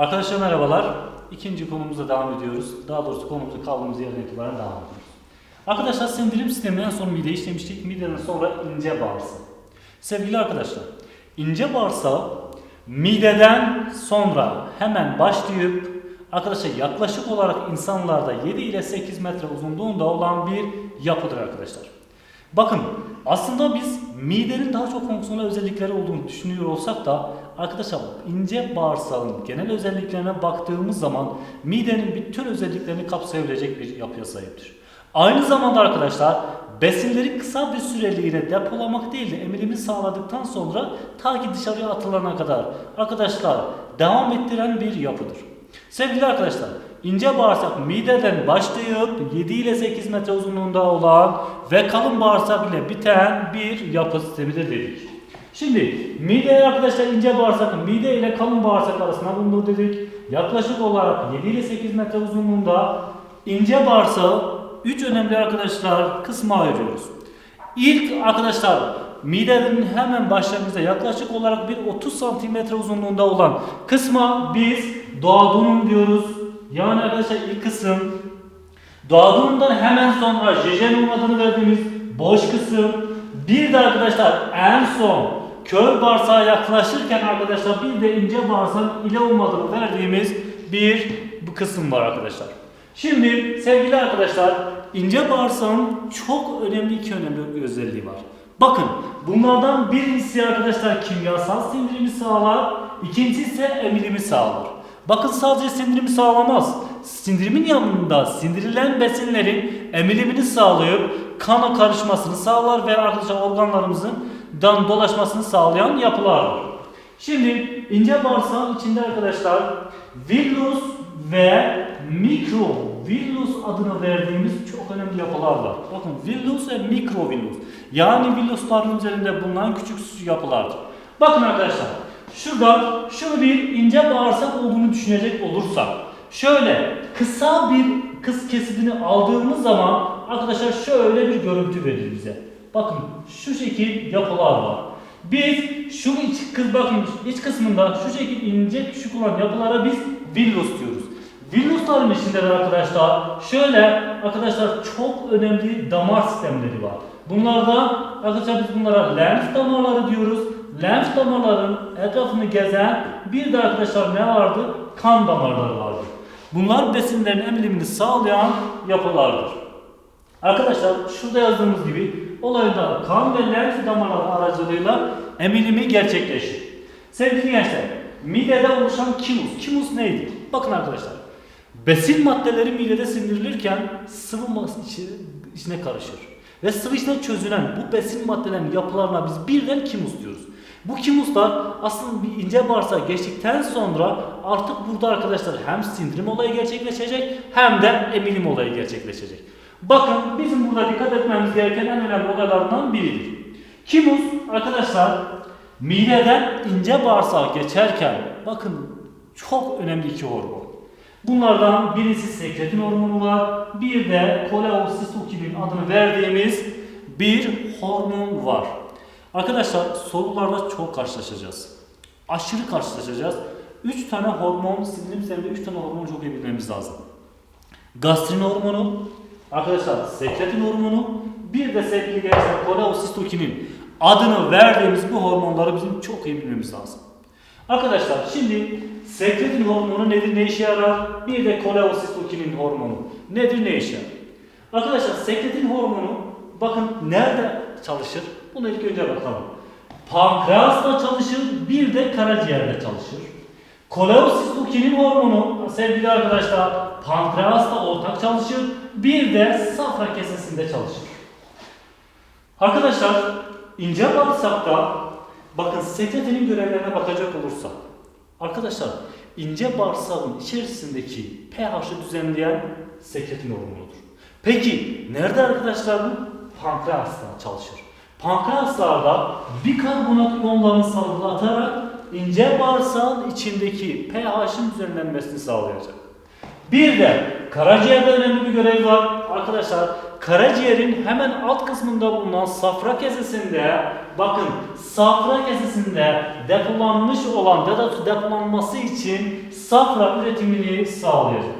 Arkadaşlar merhabalar. İkinci konumuza devam ediyoruz. Daha doğrusu konumuza kaldığımız yerden itibaren devam ediyoruz. Arkadaşlar sindirim sistemi en son mide işlemiştik. Mideden sonra ince bağırsak. Sevgili arkadaşlar, ince bağırsak mideden sonra hemen başlayıp arkadaşlar yaklaşık olarak insanlarda 7 ile 8 metre uzunluğunda olan bir yapıdır arkadaşlar. Bakın aslında biz midenin daha çok fonksiyonel özellikleri olduğunu düşünüyor olsak da arkadaşlar ince bağırsağın genel özelliklerine baktığımız zaman midenin bütün özelliklerini kapsayabilecek bir yapıya sahiptir. Aynı zamanda arkadaşlar besinleri kısa bir süreliğine depolamak değil de emilimi sağladıktan sonra ta ki dışarıya atılana kadar arkadaşlar devam ettiren bir yapıdır. Sevgili arkadaşlar, ince bağırsak mideden başlayıp 7 ile 8 metre uzunluğunda olan ve kalın bağırsak ile biten bir yapı sistemidir dedik. Şimdi mide arkadaşlar ince bağırsak mide ile kalın bağırsak arasında bulunur dedik. Yaklaşık olarak 7 ile 8 metre uzunluğunda ince bağırsağı 3 önemli arkadaşlar kısma ayırıyoruz. İlk arkadaşlar midenin hemen başlangıçta yaklaşık olarak bir 30 santimetre uzunluğunda olan kısma biz doğadunum diyoruz. Yani arkadaşlar ilk kısım doğadunumdan hemen sonra jejenum adını verdiğimiz boş kısım. Bir de arkadaşlar en son kör bağırsağa yaklaşırken arkadaşlar bir de ince bağırsağın ileum adını verdiğimiz bir kısım var arkadaşlar. Şimdi sevgili arkadaşlar ince bağırsağın çok önemli iki önemli özelliği var. Bakın bunlardan birincisi arkadaşlar kimyasal sindirimi sağlar, ikincisi ise emilimi sağlar. Bakın sadece sindirimi sağlamaz. Sindirimin yanında sindirilen besinlerin emilimini sağlayıp kana karışmasını sağlar ve arkadaşlar organlarımızın dan dolaşmasını sağlayan yapılardır. Şimdi ince bağırsağın içinde arkadaşlar villus ve mikro villus adını verdiğimiz çok önemli yapılar var. Bakın villus ve mikro villus. Yani villusların üzerinde bulunan küçük yapılardır. Bakın arkadaşlar şurada şunu bir ince bağırsak olduğunu düşünecek olursak şöyle kısa bir kız kesidini aldığımız zaman arkadaşlar şöyle bir görüntü verir bize. Bakın şu şekil yapılar var. Biz şu iç kız bakın iç kısmında şu şekil ince küçük olan yapılara biz villus diyoruz. Villusların içinde de arkadaşlar şöyle arkadaşlar çok önemli damar sistemleri var. Bunlarda arkadaşlar biz bunlara lenf damarları diyoruz. Lenf damarların etrafını gezen bir de arkadaşlar ne vardı? Kan damarları vardı. Bunlar besinlerin emilimini sağlayan yapılardır. Arkadaşlar şurada yazdığımız gibi olayda kan ve lenf damarları aracılığıyla emilimi gerçekleşir. Sevgili gençler, midede oluşan kimus. Kimus neydi? Bakın arkadaşlar. Besin maddeleri midede sindirilirken sıvı içine karışır. Ve sıvı içine çözülen bu besin maddelerinin yapılarına biz birden kimus diyoruz. Bu kimuslar aslında bir ince bağırsağa geçtikten sonra artık burada arkadaşlar hem sindirim olayı gerçekleşecek hem de emilim olayı gerçekleşecek. Bakın bizim burada dikkat etmemiz gereken en önemli olaylardan biridir. Kimus arkadaşlar mideden ince bağırsağa geçerken bakın çok önemli iki hormon. Bunlardan birisi sekretin hormonu var. Bir de koleosistokinin adını verdiğimiz bir hormon var. Arkadaşlar sorularda çok karşılaşacağız. Aşırı karşılaşacağız. 3 tane hormon, sindirim sisteminde 3 tane hormonu çok iyi bilmemiz lazım. Gastrin hormonu, arkadaşlar sekretin hormonu, bir de sevgili gençler koleosistokinin adını verdiğimiz bu hormonları bizim çok iyi bilmemiz lazım. Arkadaşlar şimdi sekretin hormonu nedir ne işe yarar? Bir de koleosistokinin hormonu nedir ne işe yarar? Arkadaşlar sekretin hormonu bakın nerede çalışır? Bunu ilk önce bakalım. Pankreasta çalışır, bir de karaciğerde çalışır. Koleosistokinin hormonu sevgili arkadaşlar pankreasta ortak çalışır, bir de safra kesesinde çalışır. Arkadaşlar ince bağırsakta bakın sekretinin görevlerine bakacak olursak arkadaşlar ince bağırsağın içerisindeki pH'ı düzenleyen sekretin hormonudur. Peki nerede arkadaşlar bu? Pankreasta çalışır. Pankreaslarda bikarbonat iyonlarını salgılatarak ince bağırsağın içindeki pH'ın düzenlenmesini sağlayacak. Bir de karaciğerde önemli bir görev var. Arkadaşlar karaciğerin hemen alt kısmında bulunan safra kesesinde bakın safra kesesinde depolanmış olan ya depolanması için safra üretimini sağlayacak.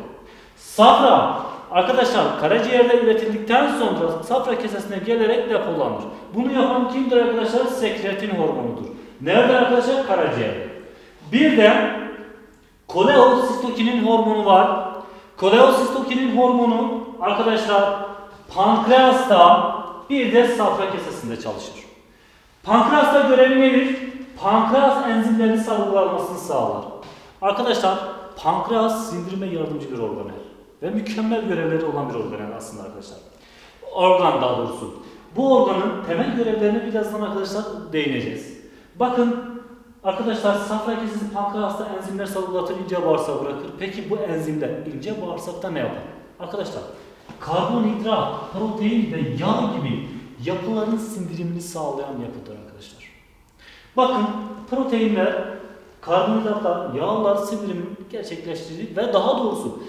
Safra arkadaşlar karaciğerde üretildikten sonra safra kesesine gelerek depolanır. Bunu yapan kimdir arkadaşlar? Sekretin hormonudur. Nerede arkadaşlar? Karaciğerde. Bir de koleosistokinin hormonu var. Koleosistokinin hormonu arkadaşlar pankreasta bir de safra kesesinde çalışır. Pankreasta görevi nedir? Pankreas enzimlerini salgılanmasını sağlar. Arkadaşlar pankreas sindirime yardımcı bir organel ve mükemmel görevleri olan bir organel aslında arkadaşlar. Organ daha doğrusu. Bu organın temel görevlerine birazdan arkadaşlar değineceğiz. Bakın arkadaşlar safra kesesi pankreasta enzimler salgılatır ince bağırsağı bırakır. Peki bu enzimler ince bağırsakta ne yapar? Arkadaşlar karbonhidrat, protein ve yağ gibi yapıların sindirimini sağlayan yapıdır arkadaşlar. Bakın proteinler, karbonhidratlar, yağlar sindirimin gerçekleştirdiği ve daha doğrusu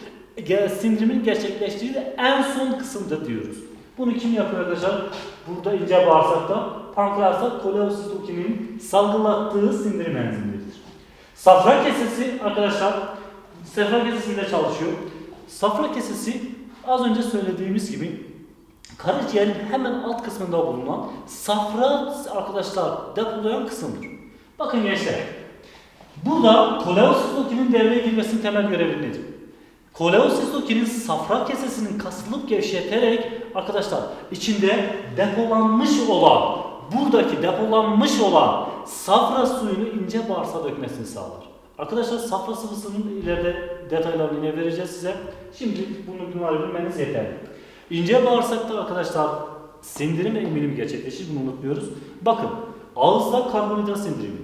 sindirimin gerçekleştiği en son kısımda diyoruz. Bunu kim yapıyor arkadaşlar? Burada ince bağırsakta pankreasta koleosistokinin salgılattığı sindirim enzimleridir. Safra kesesi arkadaşlar safra kesesinde çalışıyor. Safra kesesi az önce söylediğimiz gibi karaciğerin hemen alt kısmında bulunan safra arkadaşlar depolayan kısımdır. Bakın gençler. Burada koleosistokinin devreye girmesinin temel görevi nedir? Koleosistokinin safra kesesinin kasılıp gevşeterek arkadaşlar içinde depolanmış olan buradaki depolanmış olan safra suyunu ince bağırsağa dökmesini sağlar. Arkadaşlar safra sıvısının ileride detaylarını yine vereceğiz size. Şimdi bunu bunları bilmeniz yeterli. İnce bağırsakta arkadaşlar sindirim emilimi gerçekleşir bunu unutmuyoruz. Bakın ağızda karbonhidrat sindirimi,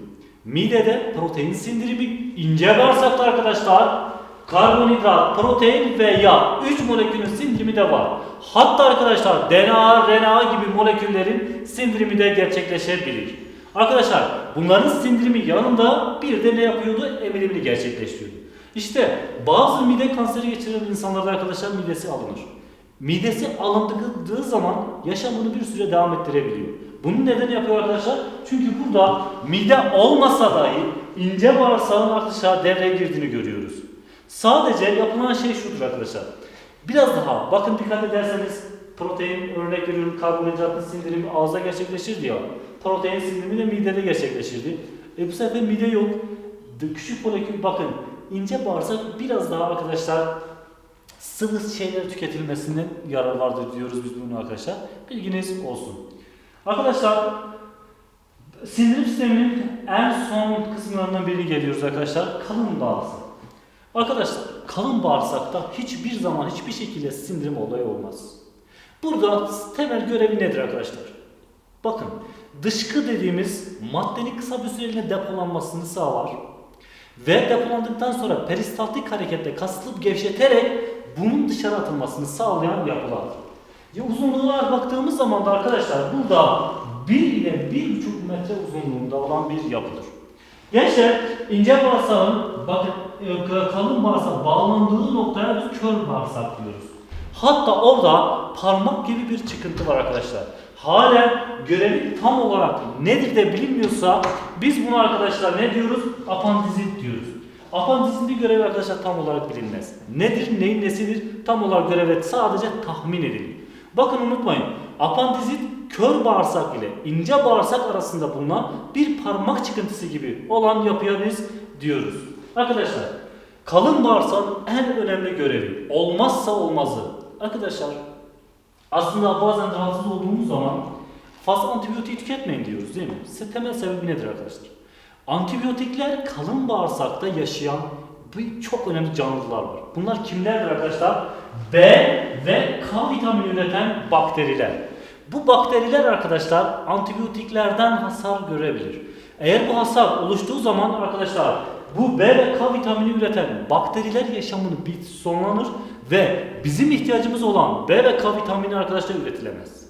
midede protein sindirimi, ince bağırsakta arkadaşlar karbonhidrat, protein ve yağ 3 molekülün sindirimi de var. Hatta arkadaşlar DNA, RNA gibi moleküllerin sindirimi de gerçekleşebilir. Arkadaşlar bunların sindirimi yanında bir de ne yapıyordu? Emilimini gerçekleştiriyordu. İşte bazı mide kanseri geçiren insanlarda arkadaşlar midesi alınır. Midesi alındığı zaman yaşamını bir süre devam ettirebiliyor. Bunu neden yapıyor arkadaşlar? Çünkü burada mide olmasa dahi ince bağırsağın arkadaşlar devreye girdiğini görüyoruz. Sadece yapılan şey şudur arkadaşlar. Biraz daha bakın dikkat ederseniz protein örnek veriyorum karbonhidratın sindirimi ağızda gerçekleşir diyor. Protein sindirimi de midede gerçekleşirdi. E bu sefer mide yok. Küçük molekül bakın ince bağırsak biraz daha arkadaşlar sıvı şeyler tüketilmesinden yarar vardır diyoruz biz bunu arkadaşlar. Bilginiz olsun. Arkadaşlar sindirim sisteminin en son kısımlarından birini geliyoruz arkadaşlar. Kalın bağırsak. Arkadaşlar kalın bağırsakta hiçbir zaman hiçbir şekilde sindirim olayı olmaz. Burada temel görevi nedir arkadaşlar? Bakın dışkı dediğimiz maddenin kısa bir süreliğine depolanmasını sağlar. Ve depolandıktan sonra peristaltik hareketle kasılıp gevşeterek bunun dışarı atılmasını sağlayan yapılardır. Ya uzunluğuna baktığımız zaman da arkadaşlar burada 1 ile 1,5 metre uzunluğunda olan bir yapıdır. Gençler ince bağırsağın bakın kalın bağırsak bağlandığı noktaya biz kör bağırsak diyoruz. Hatta orada parmak gibi bir çıkıntı var arkadaşlar. Hala görevi tam olarak nedir de bilinmiyorsa biz bunu arkadaşlar ne diyoruz? Apandizit diyoruz. Apandizitin görevi arkadaşlar tam olarak bilinmez. Nedir, neyin nesidir? Tam olarak görevi sadece tahmin edilir. Bakın unutmayın. Apandizit kör bağırsak ile ince bağırsak arasında bulunan bir parmak çıkıntısı gibi olan yapıya biz diyoruz. Arkadaşlar kalın bağırsağın en önemli görevi olmazsa olmazı. Arkadaşlar aslında bazen rahatsız olduğumuz zaman fazla antibiyotik tüketmeyin diyoruz değil mi? Se- Temel sebebi nedir arkadaşlar? Antibiyotikler kalın bağırsakta yaşayan bir çok önemli canlılar var. Bunlar kimlerdir arkadaşlar? B ve K vitamini üreten bakteriler. Bu bakteriler arkadaşlar antibiyotiklerden hasar görebilir. Eğer bu hasar oluştuğu zaman arkadaşlar bu B ve K vitamini üreten bakteriler yaşamını bit sonlanır ve bizim ihtiyacımız olan B ve K vitamini arkadaşlar üretilemez.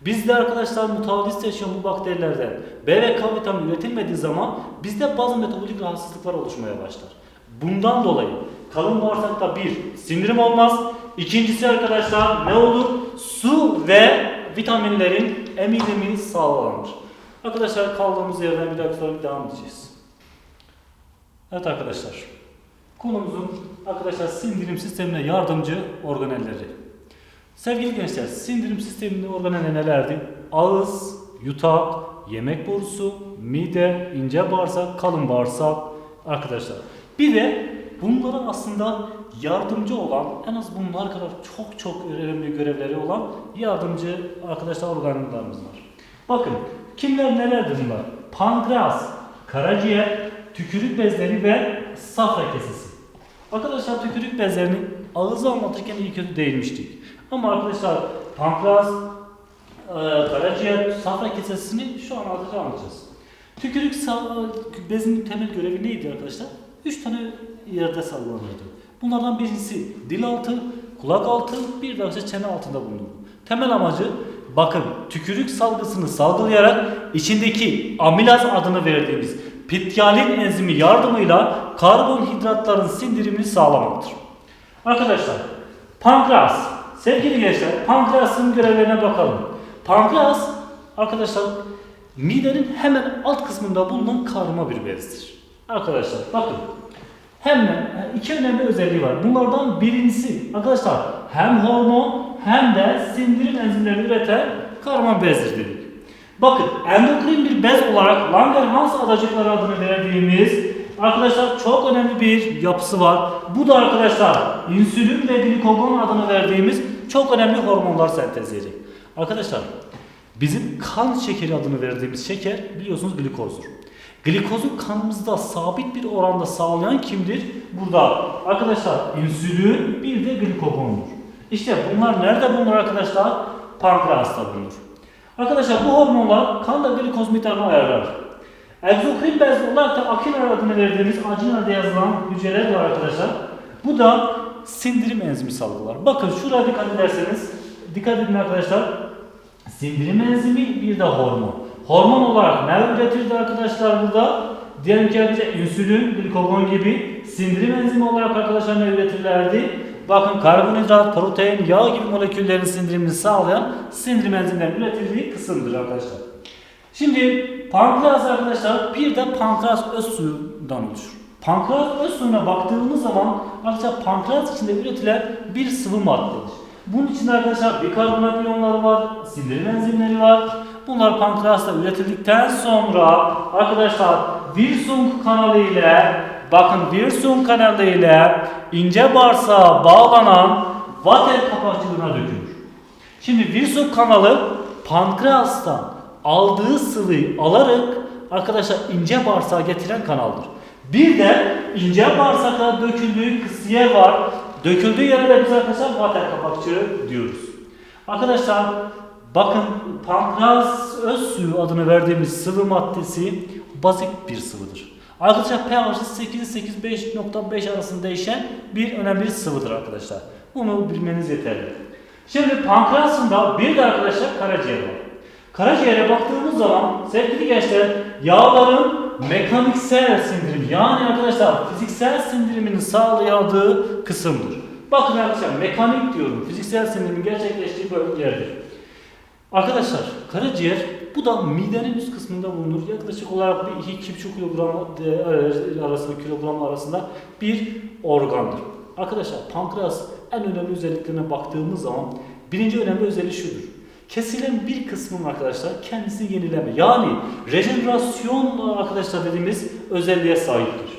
Bizde arkadaşlar mutavalist yaşayan bu bakterilerden B ve K vitamini üretilmediği zaman bizde bazı metabolik rahatsızlıklar oluşmaya başlar. Bundan dolayı kalın bağırsakta bir sindirim olmaz. İkincisi arkadaşlar ne olur? Su ve vitaminlerin emilimi sağlanır. Arkadaşlar kaldığımız yerden bir dahaki soruya devam edeceğiz. Evet arkadaşlar. Konumuzun arkadaşlar sindirim sistemine yardımcı organelleri. Sevgili gençler, sindirim sisteminde organeller nelerdi? Ağız, yutak, yemek borusu, mide, ince bağırsak, kalın bağırsak arkadaşlar. Bir de bunlara aslında yardımcı olan, en az bunlar kadar çok çok önemli görevleri olan yardımcı arkadaşlar organlarımız var. Bakın kimler nelerdir bunlar? Pankreas, karaciğer, tükürük bezleri ve safra kesesi. Arkadaşlar tükürük bezlerini ağızı anlatırken iyi kötü değinmiştik. Ama arkadaşlar pankreas, e, karaciğer, safra kesesini şu an anlatacağım anlatacağız. Tükürük sa- bezinin temel görevi neydi arkadaşlar? Üç tane yerde sallanırdı. Bunlardan birisi dil altı, kulak altı, bir de çene altında bulunur. Temel amacı bakın tükürük salgısını salgılayarak içindeki amilaz adını verdiğimiz pityalin enzimi yardımıyla karbonhidratların sindirimini sağlamaktır. Arkadaşlar pankreas sevgili gençler pankreasın görevlerine bakalım. Pankreas arkadaşlar midenin hemen alt kısmında bulunan karma bir bezdir. Arkadaşlar bakın hemen iki önemli özelliği var. Bunlardan birincisi arkadaşlar hem hormon hem de sindirim enzimlerini üreten karma bezdir dedik. Bakın endokrin bir bez olarak Langerhans adacıkları adını verdiğimiz arkadaşlar çok önemli bir yapısı var. Bu da arkadaşlar insülin ve glikogon adını verdiğimiz çok önemli hormonlar sentezleyecek. Arkadaşlar bizim kan şekeri adını verdiğimiz şeker biliyorsunuz glikozdur. Glikozu kanımızda sabit bir oranda sağlayan kimdir? Burada arkadaşlar insülin bir de glikogondur. İşte bunlar nerede bulunur arkadaşlar? Pankreasta bulunur. Arkadaşlar bu hormonlar kanda glikoz miktarını ayarlar. Egzokrin bez olarak da akinar adını verdiğimiz acinada yazılan hücreler var arkadaşlar. Bu da sindirim enzimi salgılar. Bakın şuraya dikkat ederseniz, dikkat edin arkadaşlar. Sindirim enzimi bir de hormon. Hormon olarak ne üretirdi arkadaşlar burada? Diyelim ki arkadaşlar insülin, glikogon gibi sindirim enzimi olarak arkadaşlar ne üretirlerdi? Bakın karbonhidrat, protein, yağ gibi moleküllerin sindirimini sağlayan sindirim enzimlerinin üretildiği kısımdır arkadaşlar. Şimdi pankreas arkadaşlar bir de pankreas öz suyundan oluşur. Pankreas öz suyuna baktığımız zaman arkadaşlar pankreas içinde üretilen bir sıvı maddedir. Bunun içinde arkadaşlar bikarbonat iyonları var, sindirim enzimleri var. Bunlar pankreasta üretildikten sonra arkadaşlar Wilson kanalı ile bakın Wilson kanalı ile ince bağırsağa bağlanan vater kapakçığına dökülür. Şimdi Wilson kanalı pankreastan aldığı sıvıyı alarak arkadaşlar ince bağırsağa getiren kanaldır. Bir de ince bağırsakta döküldüğü kısıyer var. Döküldüğü yere biz arkadaşlar vater kapakçığı diyoruz. Arkadaşlar bakın pankreas öz suyu adını verdiğimiz sıvı maddesi bazik bir sıvıdır. Arkadaşlar pH'i 8-8-5.5 arasında değişen bir önemli sıvıdır arkadaşlar. Bunu bilmeniz yeterli. Şimdi pankreasında bir de arkadaşlar karaciğer var. Karaciğere baktığımız zaman sevgili gençler yağların mekaniksel sindirim yani arkadaşlar fiziksel sindirimini sağlayadığı kısımdır. Bakın arkadaşlar mekanik diyorum fiziksel sindirimin gerçekleştiği bölüm. Arkadaşlar karaciğer bu da midenin üst kısmında bulunur. Yaklaşık olarak bir 2-2,5 kilogram e, arasında kilogram arasında bir organdır. Arkadaşlar pankreas en önemli özelliklerine baktığımız zaman birinci önemli özelliği şudur. Kesilen bir kısmın arkadaşlar kendisini yenileme yani rejenerasyon arkadaşlar dediğimiz özelliğe sahiptir.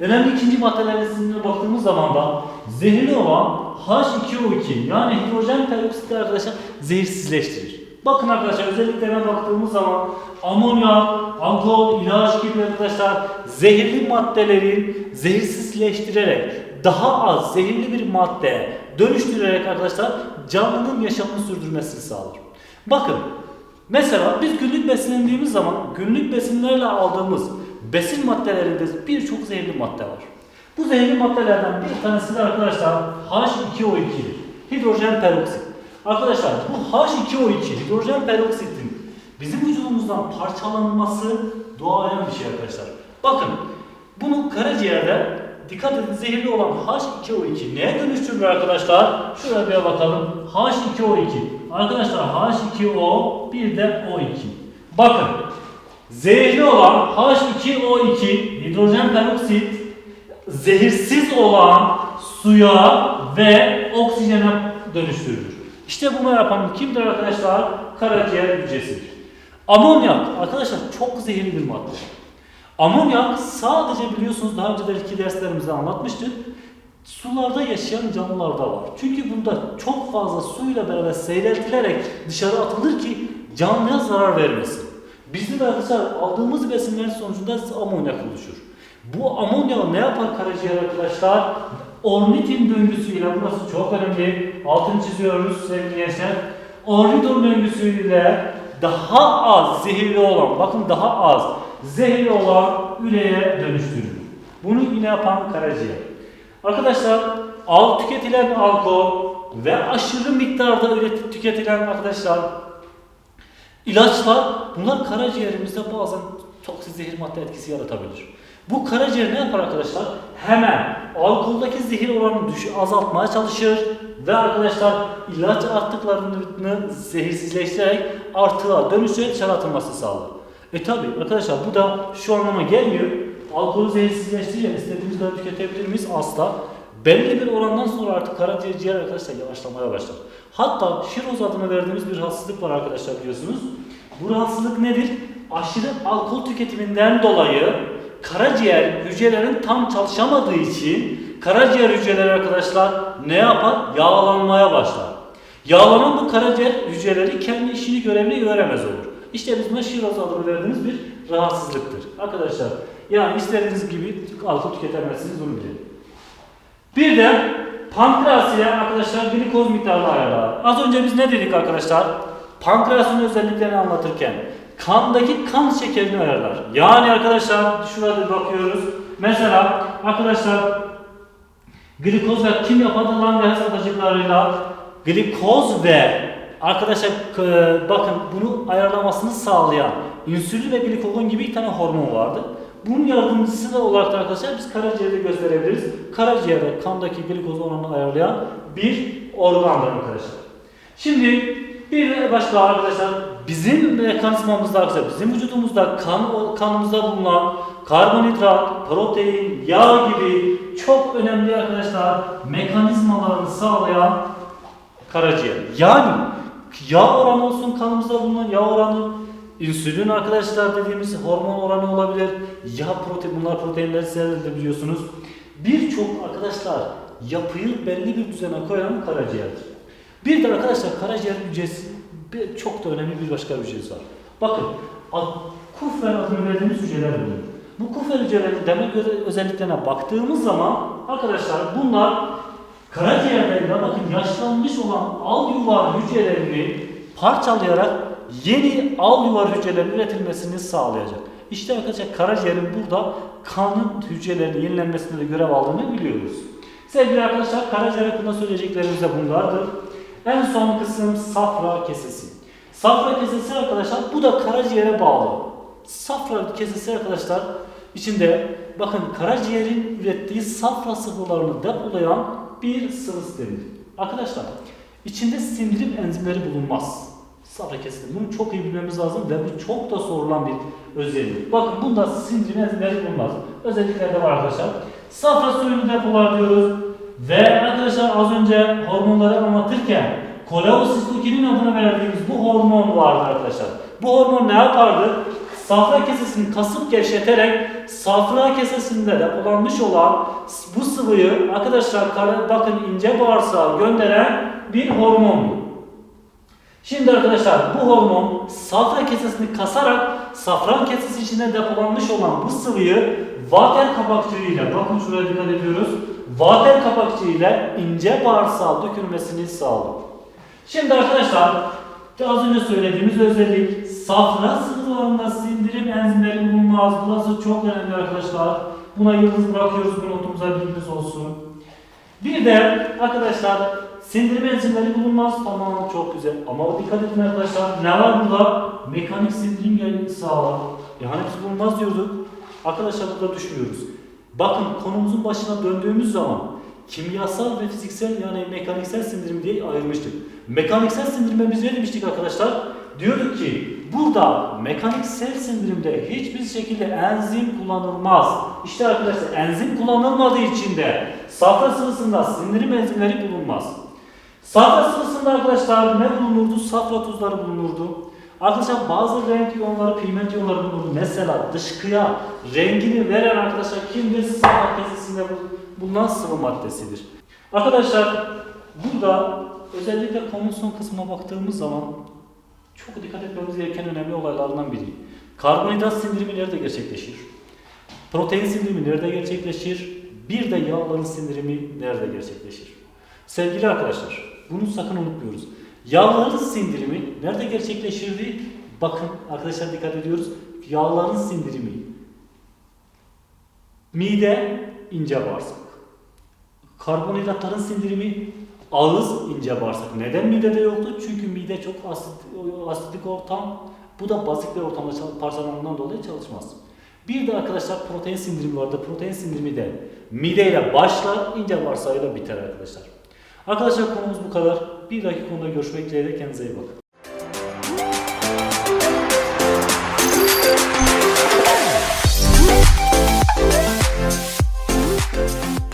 Önemli ikinci maddelerine baktığımız zaman da zehirli olan H2O2 yani hidrojen peroksit arkadaşlar zehirsizleştirir. Bakın arkadaşlar özelliklerine baktığımız zaman amonyak, alkol, ilaç gibi arkadaşlar zehirli maddelerin zehirsizleştirerek daha az zehirli bir maddeye dönüştürerek arkadaşlar canlının yaşamını sürdürmesini sağlar. Bakın mesela biz günlük beslendiğimiz zaman günlük besinlerle aldığımız besin maddelerinde birçok zehirli madde var. Bu zehirli maddelerden bir tanesi de arkadaşlar H2O2'dir. Hidrojen peroksit. Arkadaşlar bu H2O2 hidrojen peroksitin bizim vücudumuzdan parçalanması doğayan bir şey arkadaşlar. Bakın Bunu karaciğerde dikkat edin zehirli olan H2O2 neye dönüştürür arkadaşlar? Şuraya bir bakalım. H2O2. Arkadaşlar H2O bir de O2. Bakın. Zehirli olan H2O2 hidrojen peroksit zehirsiz olan suya ve oksijene dönüştürülür. İşte bunu yapan kimdir arkadaşlar? Karaciğer hücresidir. Amonyak arkadaşlar çok zehirli bir madde. Amonyak sadece biliyorsunuz daha önceeki derslerimizde anlatmıştık. Sularda yaşayan canlılarda var. Çünkü bunda çok fazla suyla beraber seyreltilerek dışarı atılır ki canlıya zarar vermesin. De arkadaşlar aldığımız besinlerin sonucunda amonyak oluşur. Bu amonyak ne yapar karaciğer arkadaşlar? Ornitin döngüsüyle burası çok önemli. Altını çiziyoruz sevgili gençler. Ornitin döngüsüyle daha az zehirli olan, bakın daha az zehirli olan üreye dönüştürülür. Bunu yine yapan karaciğer. Arkadaşlar al tüketilen alkol ve aşırı miktarda üretip tüketilen arkadaşlar ilaçlar bunlar karaciğerimizde bazen toksik zehir madde etkisi yaratabilir. Bu karaciğer ne yapar arkadaşlar? Hemen alkoldaki zehir oranını düş azaltmaya çalışır ve arkadaşlar ilaç artıklarını zehirsizleştirerek artığa dönüşerek dışarı atılması sağlar. E tabi arkadaşlar bu da şu anlama gelmiyor. Alkolü zehirsizleştirince istediğimiz kadar tüketebilir miyiz? Asla. Belli bir orandan sonra artık karaciğer ciğer arkadaşlar yavaşlamaya başlar. Hatta şiroz adını verdiğimiz bir rahatsızlık var arkadaşlar biliyorsunuz. Bu rahatsızlık nedir? Aşırı alkol tüketiminden dolayı karaciğer hücrelerin tam çalışamadığı için karaciğer hücreleri arkadaşlar ne yapar? Yağlanmaya başlar. Yağlanan bu karaciğer hücreleri kendi işini görevini göremez olur. İşte biz buna şiroz adını verdiğimiz bir rahatsızlıktır. Arkadaşlar yani istediğiniz gibi alkol tüketemezsiniz bunu bilin. Bir de pankreas ile arkadaşlar glikoz miktarını ayarlar. Az önce biz ne dedik arkadaşlar? Pankreasın özelliklerini anlatırken kandaki kan şekerini ayarlar. Yani arkadaşlar şurada bakıyoruz. Mesela arkadaşlar glikoz ve kim yapadı lan ve hesaplaşıklarıyla glikoz ve arkadaşlar bakın bunu ayarlamasını sağlayan insülin ve glikogon gibi bir tane hormon vardı. Bunun yardımcısı da olarak da arkadaşlar biz karaciğerde gösterebiliriz. Karaciğerde kandaki glikoz oranını ayarlayan bir organdır arkadaşlar. Şimdi bir başka arkadaşlar bizim mekanizmamızda arkadaşlar bizim vücudumuzda kan kanımızda bulunan karbonhidrat, protein, yağ gibi çok önemli arkadaşlar mekanizmalarını sağlayan karaciğer. Yani yağ oranı olsun kanımızda bulunan yağ oranı, insülin arkadaşlar dediğimiz hormon oranı olabilir. Yağ protein bunlar proteinleri sizler biliyorsunuz. Birçok arkadaşlar yapıyı belli bir düzene koyan karaciğerdir. Bir de arkadaşlar karaciğer hücresi bir, çok da önemli bir başka bir hücresi var. Bakın kufer adını verdiğimiz hücreler bulunuyor. Bu kufer hücrelerin demek öze- özelliklerine baktığımız zaman arkadaşlar bunlar karaciğerlerinde bakın yaşlanmış olan al yuvar hücrelerini parçalayarak yeni al yuvar hücrelerinin üretilmesini sağlayacak. İşte arkadaşlar karaciğerin burada kanın hücrelerinin yenilenmesinde de görev aldığını biliyoruz. Sevgili arkadaşlar karaciğer hakkında söyleyeceklerimiz de bunlardır. En son kısım safra kesesi. Safra kesesi arkadaşlar bu da karaciğere bağlı. Safra kesesi arkadaşlar içinde bakın karaciğerin ürettiği safra sıvılarını depolayan bir sıvı sistemidir. Arkadaşlar içinde sindirim enzimleri bulunmaz. Safra kesesi. Bunu çok iyi bilmemiz lazım ve bu çok da sorulan bir özellik. Bakın bunda sindirim enzimleri bulunmaz. Özellikler de var arkadaşlar. Safra suyunu depolar diyoruz. Ve arkadaşlar az önce hormonları anlatırken koleosistokinin adını verdiğimiz bu hormon vardı arkadaşlar. Bu hormon ne yapardı? Safra kesesini kasıp gevşeterek safra kesesinde depolanmış olan bu sıvıyı arkadaşlar bakın ince bağırsağa gönderen bir hormon. Şimdi arkadaşlar bu hormon safra kesesini kasarak safran kesesi içinde depolanmış olan bu sıvıyı vater kapakçığıyla bakın şuraya dikkat ediyoruz. Vater kapakçığıyla ince bağırsağa dökülmesini sağlıyor. Şimdi arkadaşlar az önce söylediğimiz özellik safra sıvılarında sindirim enzimleri bulunmaz. Burası çok önemli arkadaşlar. Buna yıldız bırakıyoruz. Bu notumuza bilginiz olsun. Bir de arkadaşlar sindirim enzimleri bulunmaz. Tamam çok güzel. Ama dikkat edin arkadaşlar. Ne var burada? Mekanik sindirim yayını sağlar. Yani biz bulunmaz diyorduk. Arkadaşlar burada düşmüyoruz. Bakın konumuzun başına döndüğümüz zaman kimyasal ve fiziksel yani mekaniksel sindirim diye ayırmıştık. Mekaniksel sindirime biz ne demiştik arkadaşlar? Diyorduk ki burada mekaniksel sindirimde hiçbir şekilde enzim kullanılmaz. İşte arkadaşlar enzim kullanılmadığı için de safra sıvısında sindirim enzimleri bulunmaz. Safra sıvısında arkadaşlar ne bulunurdu? Safra tuzları bulunurdu. Arkadaşlar bazı renk iyonları, pigment iyonları bulunur. Mesela dışkıya rengini veren arkadaşlar kimdir? Sıvı maddesinde bul- bulunan sıvı maddesidir. Arkadaşlar burada özellikle konunun son kısmına baktığımız zaman çok dikkat etmemiz gereken önemli olaylardan biri. Karbonhidrat sindirimi nerede gerçekleşir? Protein sindirimi nerede gerçekleşir? Bir de yağların sindirimi nerede gerçekleşir? Sevgili arkadaşlar, bunu sakın unutmuyoruz. Yağların sindirimi nerede gerçekleşirdi? Bakın arkadaşlar dikkat ediyoruz. Yağların sindirimi mide, ince bağırsak. Karbonhidratların sindirimi ağız, ince bağırsak. Neden midede yoktu? Çünkü mide çok asit, asidik ortam. Bu da bazik bir ortamda çal- parçalanmadan dolayı çalışmaz. Bir de arkadaşlar protein sindirimi vardı. Protein sindirimi de mideyle başlar, ince bağırsağıyla biter arkadaşlar. Arkadaşlar konumuz bu kadar. Bir dahaki konuda görüşmek dileğiyle kendinize iyi bakın.